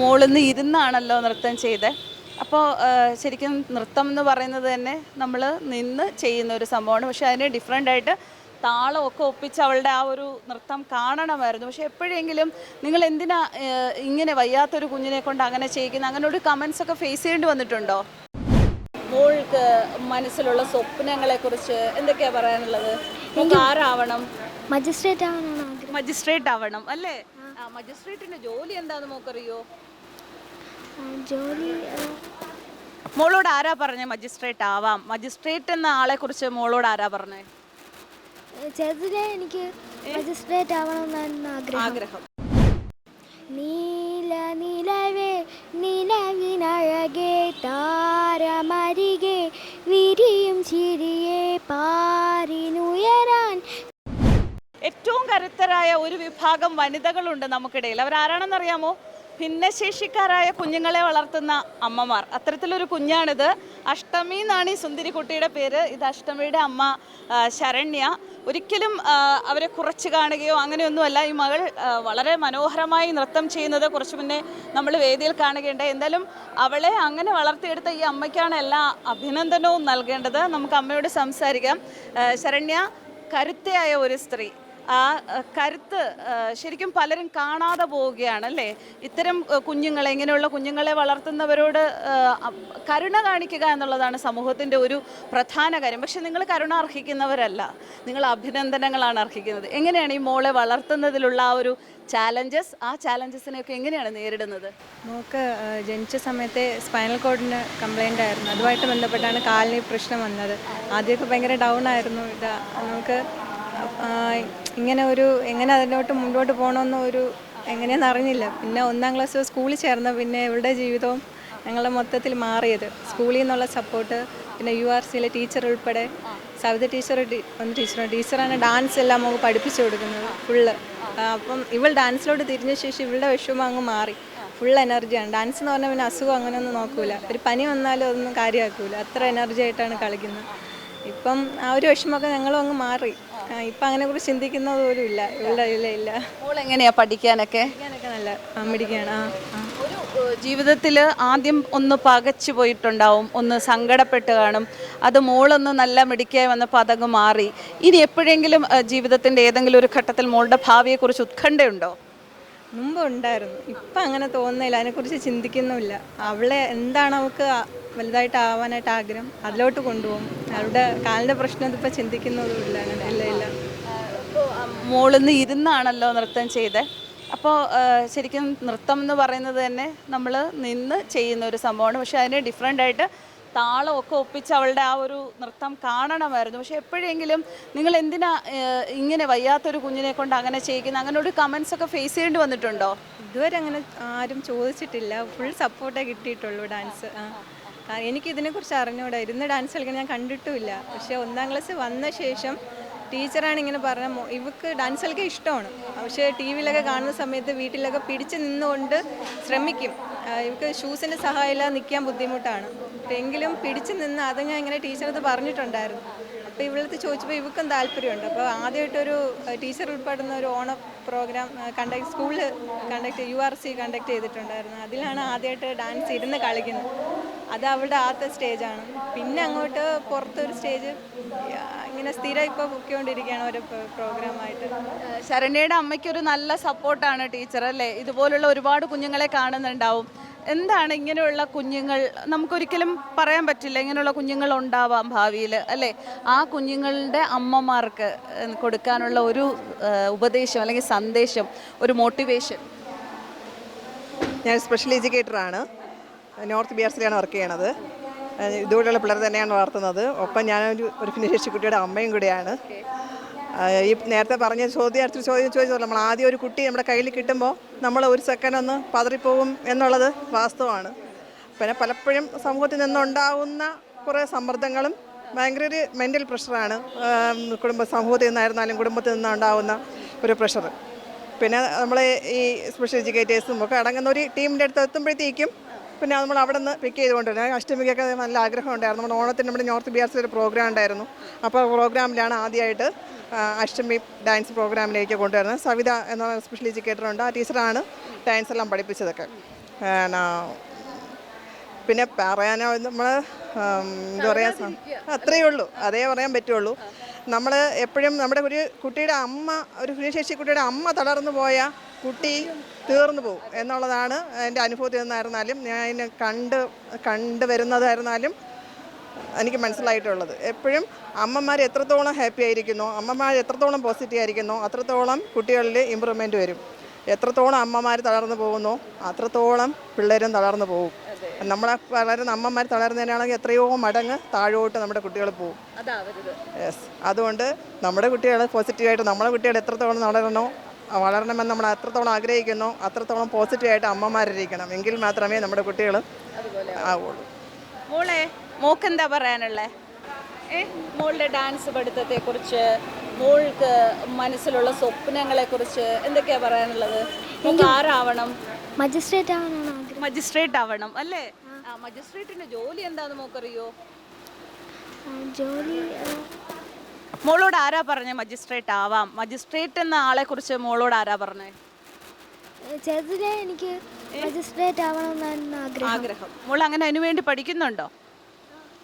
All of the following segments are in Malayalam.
മോളിന്ന് ഇരുന്നാണല്ലോ നൃത്തം ചെയ്തത് അപ്പോൾ ശരിക്കും നൃത്തം എന്ന് പറയുന്നത് തന്നെ നമ്മൾ നിന്ന് ചെയ്യുന്ന ഒരു സംഭവമാണ്. പക്ഷെ അതിന് ഡിഫറെന്റ് ആയിട്ട് താളമൊക്കെ ഒപ്പിച്ച് അവളുടെ ആ ഒരു നൃത്തം കാണണമായിരുന്നു. പക്ഷെ എപ്പോഴെങ്കിലും നിങ്ങൾ എന്തിനാ ഇങ്ങനെ വയ്യാത്തൊരു കുഞ്ഞിനെ കൊണ്ട് അങ്ങനെ ചെയ്യിക്കുന്ന? അങ്ങനെ ഒരു കമൻസ് ഒക്കെ ഫേസ് ചെയ്യേണ്ടി വന്നിട്ടുണ്ടോ? മോൾക്ക് മനസ്സിലുള്ള സ്വപ്നങ്ങളെ കുറിച്ച് എന്തൊക്കെയാ പറയാനുള്ളത്? ആരാവണം? മജിസ്ട്രേറ്റ് ആവണം മജിസ്ട്രേറ്റ് ആവണം അല്ലേ? മജിസ്ട്രേറ്റിന്റെ ജോലി എന്താന്ന് മോക്കറിയോ? ജോലി മോളോട് ആരാ പറഞ്ഞ മജിസ്ട്രേറ്റ് ആവാം? മജിസ്ട്രേറ്റ് എന്ന ആളെ കുറിച്ച് മോളോട് ആരാ പറഞ്ഞേ? ചെറുതിലെ എനിക്ക് മജിസ്ട്രേറ്റ് ആവണമെന്നായിരുന്നു ആഗ്രഹം. ആഗ്രഹം. നീല നിലവേ കരുത്തരായ ഒരു വിഭാഗം വനിതകളുണ്ട് നമുക്കിടയിൽ. അവരാരാണെന്നറിയാമോ? ഭിന്നശേഷിക്കാരായ കുഞ്ഞുങ്ങളെ വളർത്തുന്ന അമ്മമാർ. അത്തരത്തിലൊരു കുഞ്ഞാണിത്. അഷ്ടമി എന്നാണ് ഈ സുന്ദരി കുട്ടിയുടെ പേര്. ഇത് അഷ്ടമിയുടെ അമ്മ ശരണ്യ. ഒരിക്കലും അവരെ കുറച്ച് കാണുകയോ അങ്ങനെയൊന്നുമല്ല. ഈ മകൾ വളരെ മനോഹരമായി നൃത്തം ചെയ്യുന്നത് കുറച്ച് മുന്നേ നമ്മൾ വേദിയിൽ കാണുകയുണ്ടായി. എന്തായാലും അവളെ അങ്ങനെ വളർത്തിയെടുത്ത ഈ അമ്മയ്ക്കാണ് എല്ലാ അഭിനന്ദനവും നൽകേണ്ടത്. നമുക്ക് അമ്മയോട് സംസാരിക്കാം. ശരണ്യ കരുത്തയായ ഒരു സ്ത്രീ. ആ കരുത്ത് ശരിക്കും പലരും കാണാതെ പോവുകയാണ് അല്ലേ? ഇത്തരം കുഞ്ഞുങ്ങളെ ഇങ്ങനെയുള്ള കുഞ്ഞുങ്ങളെ വളർത്തുന്നവരോട് കരുണ കാണിക്കുക എന്നുള്ളതാണ് സമൂഹത്തിന്റെ ഒരു പ്രധാന കാര്യം. പക്ഷെ നിങ്ങൾ കരുണ അർഹിക്കുന്നവരല്ല. നിങ്ങൾ അഭിനന്ദനങ്ങളാണ് അർഹിക്കുന്നത്. എങ്ങനെയാണ് ഈ മോളെ വളർത്തുന്നതിലുള്ള ആ ഒരു ചാലഞ്ചസ് ആ ചാലഞ്ചസിനെയൊക്കെ എങ്ങനെയാണ് നേരിടുന്നത്? നമുക്ക് ജനിച്ച സമയത്തെ സ്പൈനൽ കോഡിന് കംപ്ലൈന്റ് ആയിരുന്നു. അതുമായിട്ട് ബന്ധപ്പെട്ടാണ് കാലിന് പ്രശ്നം വന്നത്. ആദ്യമൊക്കെ ഭയങ്കര ഡൗൺ ആയിരുന്നു. ഇത് നമുക്ക് ഇങ്ങനെ ഒരു എങ്ങനെ അതിലോട്ട് മുന്നോട്ട് പോകണമെന്ന് ഒരു എങ്ങനെയാണെന്ന് അറിഞ്ഞില്ല. പിന്നെ ഒന്നാം ക്ലാസ് സ്കൂളിൽ ചേർന്ന പിന്നെ ഇവിടെ ജീവിതവും ഞങ്ങളുടെ മൊത്തത്തിൽ മാറിയത്. സ്കൂളിൽ നിന്നുള്ള സപ്പോർട്ട് പിന്നെ യു ആർ സിയിലെ ടീച്ചർ ഉൾപ്പെടെ സവിത ടീച്ചർ ഒന്ന് ടീച്ചറാണ് ടീച്ചറാണ് ഡാൻസ് എല്ലാം നമുക്ക് പഠിപ്പിച്ചു കൊടുക്കുന്നത് ഫുള്ള് അപ്പം ഇവൾ ഡാൻസിലോട്ട് തിരിഞ്ഞ ശേഷം ഇവളുടെ വിഷമം അങ്ങ് മാറി. ഫുൾ എനർജിയാണ് ഡാൻസ് എന്ന് പറഞ്ഞാൽ പിന്നെ അസുഖം അങ്ങനെയൊന്നും നോക്കൂല. ഒരു പനി വന്നാലും അതൊന്നും കാര്യമാക്കൂല. അത്ര എനർജി ആയിട്ടാണ് കളിക്കുന്നത്. ഇപ്പം ആ ഒരു വിഷമമൊക്കെ ഞങ്ങളും അങ്ങ് മാറി. ഇപ്പം അങ്ങനെ കുറിച്ച് ചിന്തിക്കുന്നത് പോലും ഇല്ല ഇവിടെ ഇല്ല ഇല്ല. മോൾ എങ്ങനെയാ പഠിക്കാനൊക്കെ? പഠിക്കാനൊക്കെ നല്ല പഠിക്കാണ് ആ ആ. ഒരു ജീവിതത്തിൽ ആദ്യം ഒന്ന് പകച്ചു പോയിട്ടുണ്ടാവും ഒന്ന് സങ്കടപ്പെട്ട് കാണും. അത് മോളൊന്ന് നല്ല മിടിക്കായി വന്നപ്പോൾ അതങ്ങ് മാറി. ഇനി എപ്പോഴെങ്കിലും ജീവിതത്തിന്റെ ഏതെങ്കിലും ഒരു ഘട്ടത്തിൽ മോളുടെ ഭാവിയെക്കുറിച്ച് ഉത്കണ്ഠയുണ്ടോ? മുമ്പ് ഉണ്ടായിരുന്നു. ഇപ്പം അങ്ങനെ തോന്നുന്നില്ല. അതിനെക്കുറിച്ച് ചിന്തിക്കുന്നുമില്ല. അവളെ എന്താണ് അവൾക്ക് ആ- വലുതായിട്ട് ആവാനായിട്ട് ആഗ്രഹം അതിലോട്ട് കൊണ്ടുപോകും. അവരുടെ കാലിന്റെ പ്രശ്നം ഇതിപ്പോൾ ചിന്തിക്കുന്നതുമില്ല ഇല്ല ഇല്ല. ഇപ്പോൾ നിന്ന് ഇരുന്നാണല്ലോ നൃത്തം ചെയ്തത് അപ്പോൾ ശരിക്കും നൃത്തം എന്ന് പറയുന്നത് തന്നെ നമ്മൾ നിന്ന് ചെയ്യുന്ന ഒരു സംഭവമാണ്. പക്ഷെ അതിന് ഡിഫറെന്റ് ആയിട്ട് താളമൊക്കെ ഒപ്പിച്ച് അവളുടെ ആ ഒരു നൃത്തം കാണണമായിരുന്നു. പക്ഷെ എപ്പോഴെങ്കിലും നിങ്ങൾ എന്തിനാ ഇങ്ങനെ വയ്യാത്തൊരു കുഞ്ഞിനെ കൊണ്ട് അങ്ങനെ ചെയ്യിക്കുന്ന അങ്ങനെ ഒരു കമൻസ് ഒക്കെ ഫേസ് ചെയ്യേണ്ടി വന്നിട്ടുണ്ടോ? ഇതുവരെ അങ്ങനെ ആരും ചോദിച്ചിട്ടില്ല. ഫുൾ സപ്പോർട്ടേ കിട്ടിയിട്ടുള്ളൂ ഡാൻസ് എനിക്ക് ഇതിനെക്കുറിച്ച് അറിഞ്ഞൂടാ. ഇരുന്ന് ഡാൻസ് കളിക്കാൻ ഞാൻ കണ്ടിട്ടുമില്ല. പക്ഷേ ഒന്നാം ക്ലാസ് വന്ന ശേഷം ടീച്ചറാണ് ഇങ്ങനെ പറഞ്ഞ ഇവക്ക് ഡാൻസ് കളിക്കാൻ ഇഷ്ടമാണ്. പക്ഷേ ടി വിയിലൊക്കെ കാണുന്ന സമയത്ത് വീട്ടിലൊക്കെ പിടിച്ച് നിന്നുകൊണ്ട് ശ്രമിക്കും. ഇവക്ക് ഷൂസിന്റെ സഹായമില്ല നിൽക്കാൻ ബുദ്ധിമുട്ടാണ്. എങ്കിലും പിടിച്ച് നിന്ന് അത് ഞാൻ ഇങ്ങനെ ടീച്ചറത് പറഞ്ഞിട്ടുണ്ടായിരുന്നു. അപ്പോൾ ഇവിടുത്തെ ചോദിച്ചപ്പോൾ ഇവക്കും താല്പര്യമുണ്ട്. അപ്പോൾ ആദ്യമായിട്ടൊരു ടീച്ചർ ഉൾപ്പെടുന്ന ഒരു ഓണ പ്രോഗ്രാം കണ്ടക്ട് സ്കൂളിൽ conduct U R C conduct ചെയ്തിട്ടുണ്ടായിരുന്നു. അതിലാണ് ആദ്യമായിട്ട് ഡാൻസ് ഇരുന്ന് കളിക്കുന്നത്. അത് അവളുടെ ആദ്യത്തെ സ്റ്റേജാണ്. പിന്നെ അങ്ങോട്ട് പുറത്തൊരു സ്റ്റേജ് ഇങ്ങനെ സ്ഥിരം ഇപ്പോൾ പൊക്കിക്കൊണ്ടിരിക്കുകയാണ് ഒരു പ്രോഗ്രാമായിട്ട്. ഏഹ് ശരണ്യയുടെ അമ്മയ്ക്കൊരു നല്ല സപ്പോർട്ടാണ് ടീച്ചർ അല്ലേ? ഇതുപോലുള്ള ഒരുപാട് കുഞ്ഞുങ്ങളെ കാണുന്നുണ്ടാവും. എന്താണ് ഇങ്ങനെയുള്ള കുഞ്ഞുങ്ങൾ നമുക്കൊരിക്കലും പറയാൻ പറ്റില്ല ഇങ്ങനെയുള്ള കുഞ്ഞുങ്ങൾ ഉണ്ടാവാം ഭാവിയിൽ അല്ലേ? ആ കുഞ്ഞുങ്ങളുടെ അമ്മമാർക്ക് കൊടുക്കാനുള്ള ഒരു ഉപദേശം അല്ലെങ്കിൽ സന്ദേശം ഒരു മോട്ടിവേഷൻ ഞാൻ സ്പെഷ്യൽ എഡ്യൂക്കേറ്ററാണ് നോർത്ത് ബി ആർ സിയിലാണ് വർക്ക് ചെയ്യണത്. ഇതുപോലെയുള്ള പിള്ളേർ തന്നെയാണ് വളർത്തുന്നത്. ഒപ്പം ഞാനൊരു ഒരു ഭിന്നശേഷി കുട്ടിയുടെ അമ്മയും കൂടിയാണ്. ഈ നേരത്തെ പറഞ്ഞ ചോദ്യം അടുത്തൊരു ചോദ്യം ചോദിച്ചത് നമ്മൾ ആദ്യം ഒരു കുട്ടി നമ്മുടെ കയ്യിൽ കിട്ടുമ്പോൾ നമ്മൾ ഒരു സെക്കൻഡ് ഒന്ന് പതറിപ്പോകും എന്നുള്ളത് വാസ്തവമാണ്. പിന്നെ പലപ്പോഴും സമൂഹത്തിൽ നിന്നുണ്ടാവുന്ന കുറേ സമ്മർദ്ദങ്ങളും ഭയങ്കര ഒരു മെന്റൽ പ്രഷറാണ് കുടുംബ സമൂഹത്തിൽ നിന്നായിരുന്നാലും കുടുംബത്തിൽ നിന്നുണ്ടാവുന്ന ഒരു പ്രഷർ പിന്നെ നമ്മൾ ഈ സ്പെഷ്യൽ എഡ്യൂക്കേറ്റേഴ്സും ഒക്കെ അടങ്ങുന്ന ഒരു ടീമിന്റെ അടുത്ത് എത്തുമ്പോഴത്തേക്കും പിന്നെ നമ്മൾ അവിടെ നിന്ന് പിക്ക് ചെയ്തുകൊണ്ടിരുന്നത് അഷ്ടമിക്കൊക്കെ നല്ല ആഗ്രഹം ഉണ്ടായിരുന്നു നമ്മുടെ ഓണത്തിന് നമ്മുടെ നോർത്ത് ബിയാർസിൽ ഒരു പ്രോഗ്രാം ഉണ്ടായിരുന്നു. അപ്പോൾ പ്രോഗ്രാമിലാണ് ആദ്യമായിട്ട് അഷ്ടമി ഡാൻസ് പ്രോഗ്രാമിലേക്ക് കൊണ്ടുവരുന്നത്. സവിത എന്ന സ്പെഷ്യൽ എഡ്യൂക്കേറ്റർ ഉണ്ട്. ആ ടീച്ചറാണ് ഡാൻസ് എല്ലാം പഠിപ്പിച്ചതൊക്കെ. പിന്നെ പറയാനോ നമ്മൾ എന്താ പറയുക അത്രയേ ഉള്ളൂ. അതേ പറയാൻ പറ്റുള്ളൂ. നമ്മൾ എപ്പോഴും നമ്മുടെ ഒരു കുട്ടിയുടെ അമ്മ ഒരു ഭിന്നശേഷി കുട്ടിയുടെ അമ്മ തളർന്നു പോയാൽ കുട്ടി തീർന്നു പോകും എന്നുള്ളതാണ് എന്റെ അനുഭവത്തിൽ നിന്നായിരുന്നാലും ഞാൻ കണ്ട് കണ്ടു വരുന്നതായിരുന്നാലും എനിക്ക് മനസ്സിലായിട്ടുള്ളത്. എപ്പോഴും അമ്മമാർ എത്രത്തോളം ഹാപ്പി ആയിരിക്കുന്നു അമ്മമാർ എത്രത്തോളം പോസിറ്റീവ് ആയിരിക്കുന്നു അത്രത്തോളം കുട്ടികളിൽ ഇമ്പ്രൂവ്മെന്റ് വരും. എത്രത്തോളം അമ്മമാർ തളർന്നു പോകുന്നു അത്രത്തോളം പിള്ളേരും തളർന്നു പോകും. നമ്മളെ വളരുന്ന അമ്മമാർ തളർന്നതിനാണെങ്കിൽ എത്രയോ മടങ്ങ് താഴോട്ട് നമ്മുടെ കുട്ടികൾ പോകും. യെസ് അതുകൊണ്ട് നമ്മുടെ കുട്ടികൾ പോസിറ്റീവായിട്ട് നമ്മളെ കുട്ടികൾ എത്രത്തോളം വളരണോ വളരണമെന്ന് നമ്മൾ എത്രത്തോളം ആഗ്രഹിക്കുന്നു. അത്രത്തോളം പോസിറ്റീവായിട്ട് അമ്മമാരിരിക്കണം. എങ്കിൽ മാത്രമേ നമ്മുടെ കുട്ടികൾ ആവുള്ളൂ. മോളെ മോക്ക് എന്താ പറയാനുള്ളേ? ഏ? മോളുടെ ഡാൻസ് പഠിത്തത്തെ കുറിച്ച് മോൾക്ക് മനസ്സിലുള്ള സ്വപ്നങ്ങളെ കുറിച്ച് എന്തൊക്കെയാ പറയാനുള്ളത്? മോക്ക് ആരാവണം? മജിസ്ട്രേറ്റ് ആവണം മജിസ്ട്രേറ്റ് ആവണം അല്ലേ? ആ. മജിസ്ട്രേറ്റിന്റെ ജോലി എന്താന്ന് മോക്കറിയോ? ജോലി മോളോട് ആരാ പറഞ്ഞേ മജിസ്ട്രേറ്റ് ആവാം? മജിസ്ട്രേറ്റ് എന്ന ആളെ കുറിച്ച് മോളോട് ആരാ പറഞ്ഞേ? ചെറുതിലെ എനിക്ക് മജിസ്ട്രേറ്റ് ആവണമെന്നായിരുന്നു ആഗ്രഹം. ആഗ്രഹം. മോൾ അങ്ങനെ അതിനു വേണ്ടി പഠിക്കുന്നുണ്ടോ?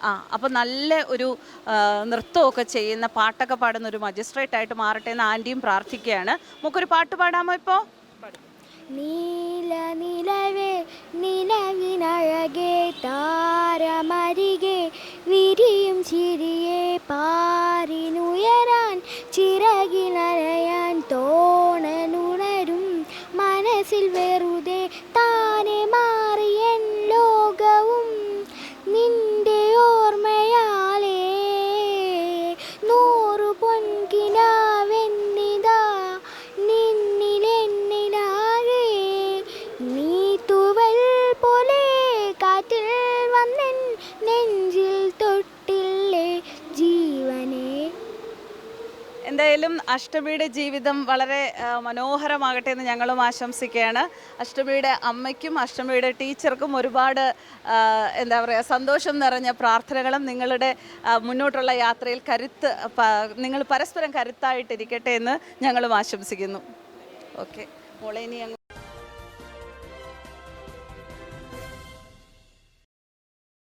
ആ അപ്പോൾ നല്ല ഒരു നൃത്തമൊക്കെ ചെയ്യുന്ന പാട്ടൊക്കെ പാടുന്ന ഒരു മജിസ്ട്രേറ്റ് ആയിട്ട് മാറട്ടെ എന്ന് ആന്റിയും പ്രാർത്ഥിക്കുകയാണ്. നമുക്കൊരു പാട്ട് പാടാമോ ഇപ്പോൾ നീല നിലവേ നിലവിനഴകെ താരമരികെ വിരിയും ചിരിയെ പാരിനുയരാൻ എന്തായാലും അഷ്ടമിയുടെ ജീവിതം വളരെ മനോഹരമാകട്ടെ എന്ന് ഞങ്ങളും ആശംസിക്കുകയാണ്. അഷ്ടമിയുടെ അമ്മയ്ക്കും അഷ്ടമിയുടെ ടീച്ചർക്കും ഒരുപാട് എന്താ പറയുക സന്തോഷം നിറഞ്ഞ പ്രാർത്ഥനകളും നിങ്ങളുടെ മുന്നോട്ടുള്ള യാത്രയിൽ കരുത്ത് നിങ്ങൾ പരസ്പരം കരുത്തായിട്ടിരിക്കട്ടെ എന്ന് ഞങ്ങളും ആശംസിക്കുന്നു. ഓക്കെ. മോളെ ഇനി അങ്ങോട്ട്